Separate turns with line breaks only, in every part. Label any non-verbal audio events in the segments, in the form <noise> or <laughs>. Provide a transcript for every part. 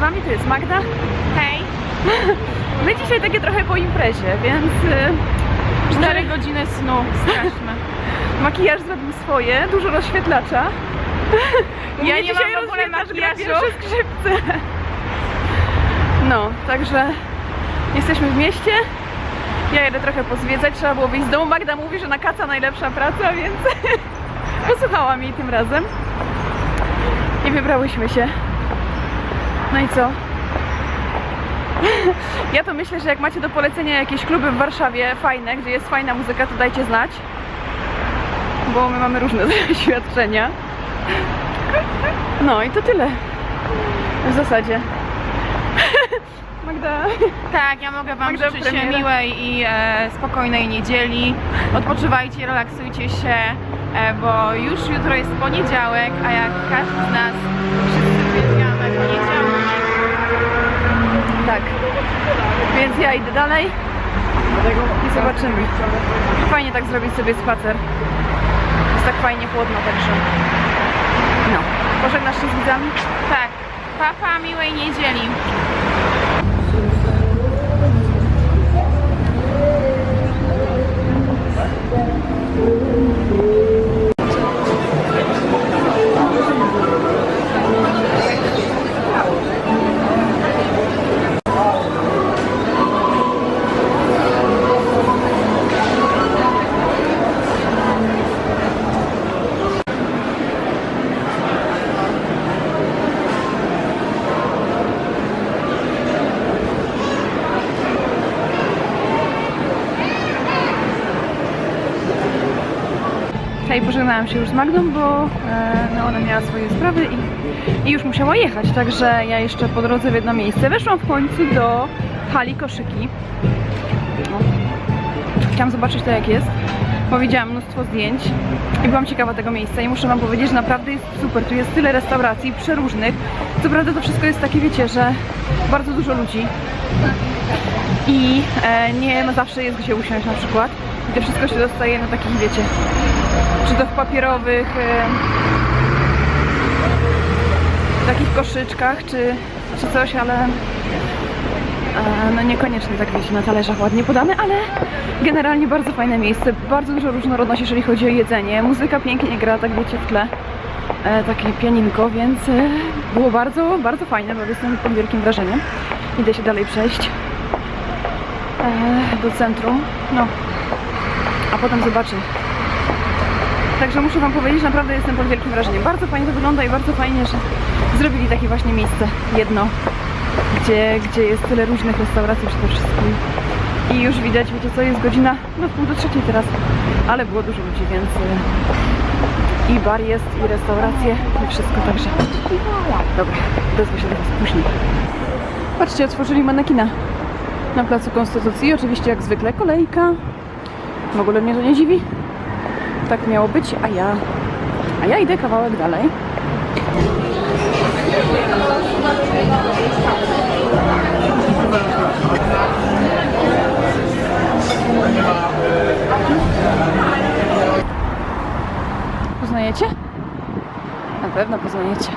wami tu jest Magda. Hej. <laughs> My dzisiaj takie trochę po imprezie, więc y,
4 godziny snu, straszne. <laughs>
makijaż zrobił swoje, dużo rozświetlacza.
Ja nie
dzisiaj
mam w ogóle makijażu.
skrzypce. <laughs> No, także jesteśmy w mieście. Ja jedę trochę pozwiedzać, trzeba było wyjść z domu. Magda mówi, że na kaca najlepsza praca, więc posłuchałam jej tym razem. I wybrałyśmy się. No i co? <laughs> Ja to myślę, że jak macie do polecenia jakieś kluby w Warszawie fajne, gdzie jest fajna muzyka, to dajcie znać. Bo my mamy różne <laughs> doświadczenia. No i to tyle. W zasadzie. <laughs> Magda.
Tak, ja mogę Wam
Magda
życzyć
premiera.
miłej i e, spokojnej niedzieli. Odpoczywajcie, relaksujcie się, e, bo już jutro jest poniedziałek, a jak każdy z nas
ja idę dalej i zobaczymy. Fajnie tak zrobić sobie spacer. Jest tak fajnie chłodno, także. No. Pożegnasz się z widzami?
Tak, papa, miłej niedzieli.
Hej, pożegnałam się już z Magdą, bo e, no, ona miała swoje sprawy i, i już musiała jechać, także ja jeszcze po drodze w jedno miejsce weszłam w końcu do hali koszyki. Chciałam zobaczyć to jak jest, bo widziałam mnóstwo zdjęć i byłam ciekawa tego miejsca i muszę wam powiedzieć, że naprawdę jest super, tu jest tyle restauracji przeróżnych. Co prawda to wszystko jest takie, wiecie, że bardzo dużo ludzi i e, nie zawsze jest gdzie usiąść na przykład. I to wszystko się dostaje na takich, wiecie, czy to w papierowych takich koszyczkach, czy, czy coś, ale e, no niekoniecznie tak wiecie, na talerzach ładnie podane, ale generalnie bardzo fajne miejsce, bardzo dużo różnorodności, jeżeli chodzi o jedzenie, muzyka pięknie gra, tak wiecie, w tle e, takie pianinko, więc e, było bardzo, bardzo fajne, bo jestem pod wielkim wrażeniem. Idę się dalej przejść do centrum, no, a potem zobaczę Także muszę Wam powiedzieć, naprawdę jestem pod wielkim wrażeniem. Bardzo fajnie to wygląda i bardzo fajnie, że zrobili takie właśnie miejsce, jedno, gdzie, gdzie jest tyle różnych restauracji przede wszystkim. I już widać, wiecie co, jest godzina, no pół do trzeciej teraz, ale było dużo ludzi, więc i bar jest, i restauracje, i wszystko, także dobra, odezwę się do Was później. Patrzcie, otworzyli manekina na Placu Konstytucji, oczywiście jak zwykle kolejka, w ogóle mnie to nie dziwi, tak miało być, a ja, a ja idę kawałek dalej. Poznajecie? Na pewno poznajecie.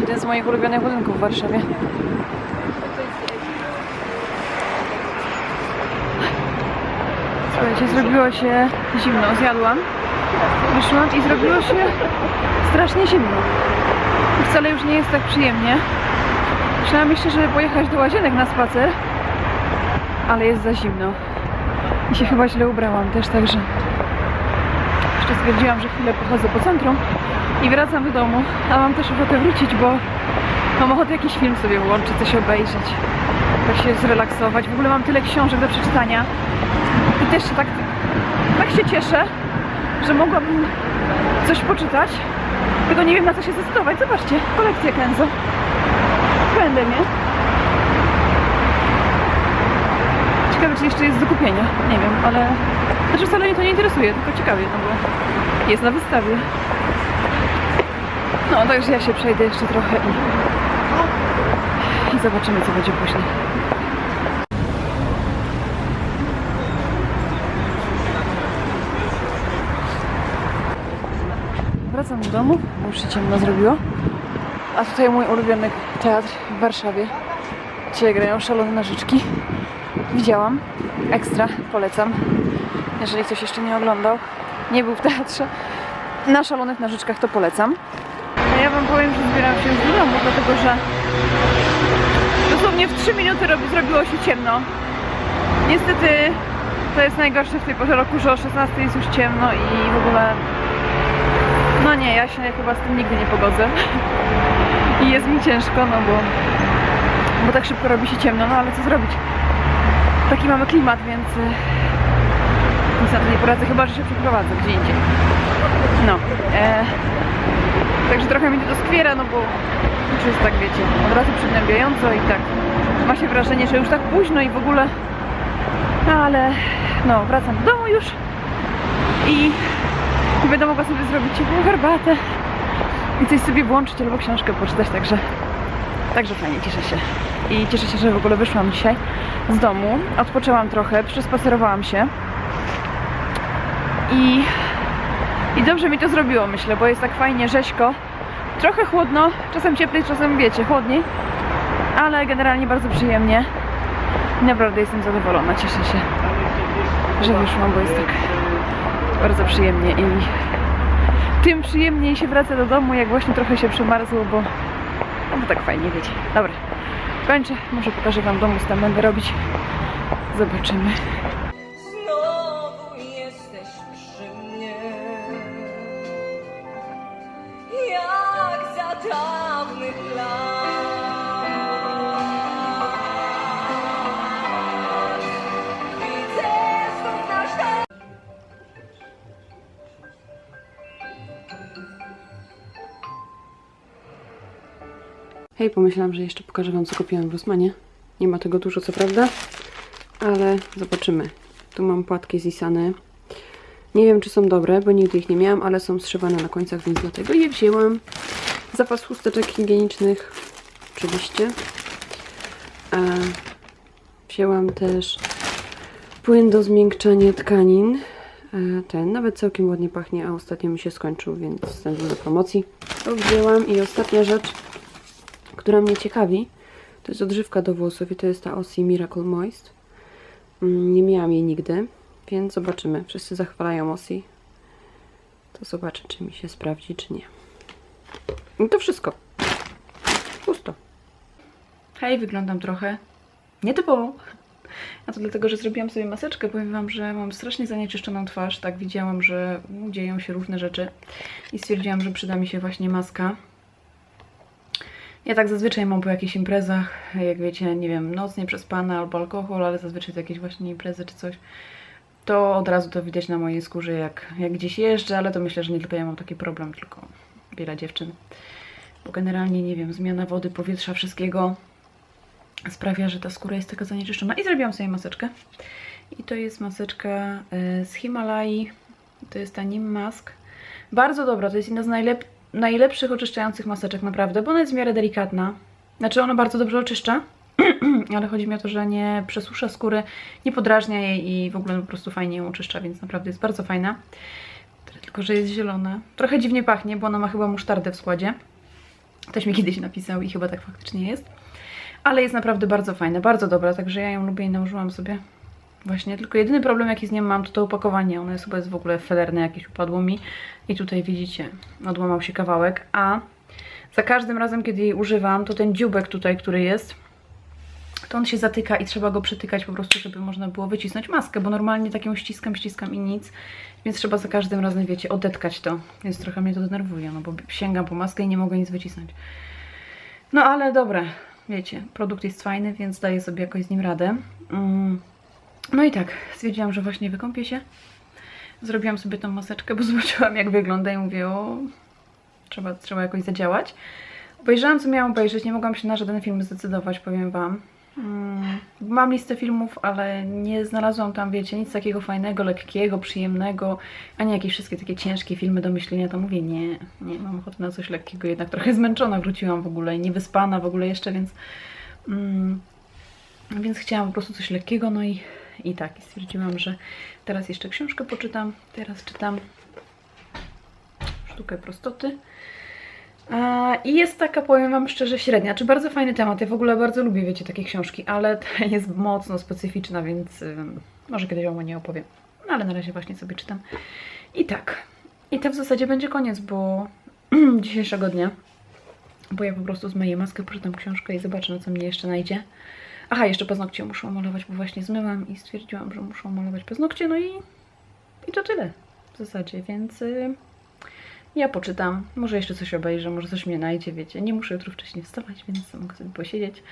Jeden z moich ulubionych budynków w Warszawie. Słuchajcie, zrobiło się zimno, zjadłam. Wyszłam i zrobiło się strasznie zimno. Wcale już nie jest tak przyjemnie. Myślałam jeszcze, żeby pojechać do łazienek na spacer, ale jest za zimno. I się chyba źle ubrałam też, także jeszcze stwierdziłam, że chwilę pochodzę po centrum i wracam do domu, a mam też ochotę wrócić, bo mam ochotę jakiś film sobie włączyć, coś obejrzeć, tak się zrelaksować. W ogóle mam tyle książek do przeczytania, i też się tak, tak się cieszę, że mogłabym coś poczytać. Tylko nie wiem na co się zdecydować. Zobaczcie, kolekcja Kenzo. Będę, nie? Ciekawe, czy jeszcze jest do kupienia. Nie wiem, ale... Znaczy wcale mnie to nie interesuje, tylko ciekawie, no bo jest na wystawie. No, także ja się przejdę jeszcze trochę i... I zobaczymy, co będzie później. Wracam do domu, bo już się ciemno zrobiło.
A tutaj mój ulubiony teatr w Warszawie. Dzisiaj grają szalone nożyczki. Widziałam. Ekstra. Polecam. Jeżeli ktoś jeszcze nie oglądał, nie był w teatrze na szalonych nożyczkach, to polecam. No ja wam powiem, że zbieram się z domu, dlatego że dosłownie w 3 minuty robi, zrobiło się ciemno. Niestety to jest najgorsze w tej porze roku, że o 16 jest już ciemno i w ogóle no nie, ja się chyba z tym nigdy nie pogodzę. <laughs> I jest mi ciężko, no bo, bo tak szybko robi się ciemno, no ale co zrobić? Taki mamy klimat, więc y, nic na to nie poradzę, chyba że się przeprowadzę gdzie indziej. No. E, także trochę mi to doskwiera, no bo już jest tak, wiecie, od razu przygnębiająco i tak ma się wrażenie, że już tak późno i w ogóle no ale no, wracam do domu już i i będę mogła sobie zrobić ciepłą herbatę i coś sobie włączyć albo książkę poczytać, także także fajnie, cieszę się. I cieszę się, że w ogóle wyszłam dzisiaj z domu, odpoczęłam trochę, przespacerowałam się i, i dobrze mi to zrobiło, myślę, bo jest tak fajnie rzeźko, trochę chłodno, czasem cieplej, czasem wiecie, chłodniej, ale generalnie bardzo przyjemnie. Naprawdę jestem zadowolona, cieszę się, że wyszłam, bo jest tak bardzo przyjemnie i tym przyjemniej się wraca do domu, jak właśnie trochę się przemarzło, bo, no bo tak fajnie, wiecie. Dobra, kończę, może pokażę Wam domu, co tam będę robić. Zobaczymy.
Dawnych lat Widzę znów nasz
Hej, pomyślałam, że jeszcze pokażę Wam, co kupiłam w Rosmanie. Nie ma tego dużo, co prawda, ale zobaczymy. Tu mam płatki z Isany. Nie wiem, czy są dobre, bo nigdy ich nie miałam, ale są zszywane na końcach, więc dlatego je wzięłam. Zapas chusteczek higienicznych, oczywiście. A wzięłam też płyn do zmiękczania tkanin. Ten nawet całkiem ładnie pachnie, a ostatnio mi się skończył, więc był do promocji. To wzięłam i ostatnia rzecz, która mnie ciekawi, to jest odżywka do włosów i to jest ta Ossie Miracle Moist. Mm, Nie miałam jej nigdy, więc zobaczymy. Wszyscy zachwalają Ossie. To zobaczę, czy mi się sprawdzi, czy nie. I to wszystko. Pusto. Hej, wyglądam trochę nietypowo. A to dlatego, że zrobiłam sobie maseczkę. Powiem Wam, że mam strasznie zanieczyszczoną twarz. Tak widziałam, że dzieją się różne rzeczy. I stwierdziłam, że przyda mi się właśnie maska. Ja tak zazwyczaj mam po jakichś imprezach, jak wiecie, nie wiem, noc nie przespana albo alkohol, ale zazwyczaj to jakieś właśnie imprezy czy coś. To od razu to widać na mojej skórze, jak, jak gdzieś jeżdżę, ale to myślę, że nie tylko ja mam taki problem, tylko wiele dziewczyn. Bo generalnie, nie wiem, zmiana wody, powietrza, wszystkiego sprawia, że ta skóra jest taka zanieczyszczona. I zrobiłam sobie maseczkę. I to jest maseczka y, z Himalai. To jest ta Nim Mask. Bardzo dobra, to jest jedna z najlep najlepszych oczyszczających maseczek, naprawdę, bo ona jest w miarę delikatna. Znaczy, ona bardzo dobrze oczyszcza, <clears throat> ale chodzi mi o to, że nie przesusza skóry, nie podrażnia jej i w ogóle po prostu fajnie ją oczyszcza, więc naprawdę jest bardzo fajna. Tylko, że jest zielona. Trochę dziwnie pachnie, bo ona ma chyba musztardę w składzie. Ktoś mi kiedyś napisał i chyba tak faktycznie jest. Ale jest naprawdę bardzo fajna, bardzo dobra, także ja ją lubię i nałożyłam sobie. Właśnie, tylko jedyny problem jaki z nią mam to to opakowanie. Ono jest chyba jest w ogóle felerne jakieś upadło mi. I tutaj widzicie, odłamał się kawałek, a za każdym razem, kiedy jej używam, to ten dziubek tutaj, który jest, to on się zatyka i trzeba go przetykać po prostu, żeby można było wycisnąć maskę, bo normalnie taką ściskam, ściskam i nic, więc trzeba za każdym razem, wiecie, odetkać to, więc trochę mnie to denerwuje, no bo sięgam po maskę i nie mogę nic wycisnąć. No ale dobra, wiecie, produkt jest fajny, więc daję sobie jakoś z nim radę. Mm. No i tak, stwierdziłam, że właśnie wykąpię się. Zrobiłam sobie tą maseczkę, bo <laughs> zobaczyłam jak wygląda i mówię, o, trzeba, trzeba jakoś zadziałać. Obejrzałam co miałam obejrzeć, nie mogłam się na żaden film zdecydować, powiem Wam. Mm, Mam listę filmów, ale nie znalazłam tam, wiecie, nic takiego fajnego, lekkiego, przyjemnego, a nie jakieś wszystkie takie ciężkie filmy do myślenia, to mówię, nie, nie, mam ochotę na coś lekkiego, jednak trochę <laughs> zmęczona wróciłam w ogóle niewyspana w ogóle jeszcze, więc mm, więc chciałam po prostu coś lekkiego, no i, i tak, i stwierdziłam, że teraz jeszcze książkę poczytam, teraz czytam Sztukę prostoty. I jest taka, powiem Wam szczerze, średnia. Czy bardzo fajny temat. Ja w ogóle bardzo lubię, wiecie, takie książki, ale <laughs> ta jest mocno specyficzna, więc może kiedyś o niej opowiem. No ale na razie właśnie sobie czytam. I tak. I to w zasadzie będzie koniec, bo <clears throat> dzisiejszego dnia. Bo ja po prostu zmyję maskę, przeczytam książkę i zobaczę, co mnie jeszcze najdzie. Aha, jeszcze paznokcie muszę malować, bo właśnie zmyłam i stwierdziłam, że muszę malować paznokcie, no i, i to tyle w zasadzie, więc ja poczytam, może jeszcze coś obejrzę, może coś mnie najdzie, wiecie, nie muszę jutro wcześniej wstawać, więc mogę sobie posiedzieć.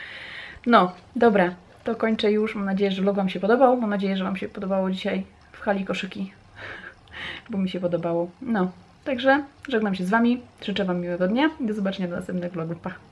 No, dobra, to kończę już, mam nadzieję, że vlog Wam się podobał, mam nadzieję, że Wam się podobało dzisiaj w hali koszyki, <laughs> bo mi się podobało, no. Także żegnam się z Wami, życzę Wam miłego dnia. I do zobaczenia do następnych vlogów, pa!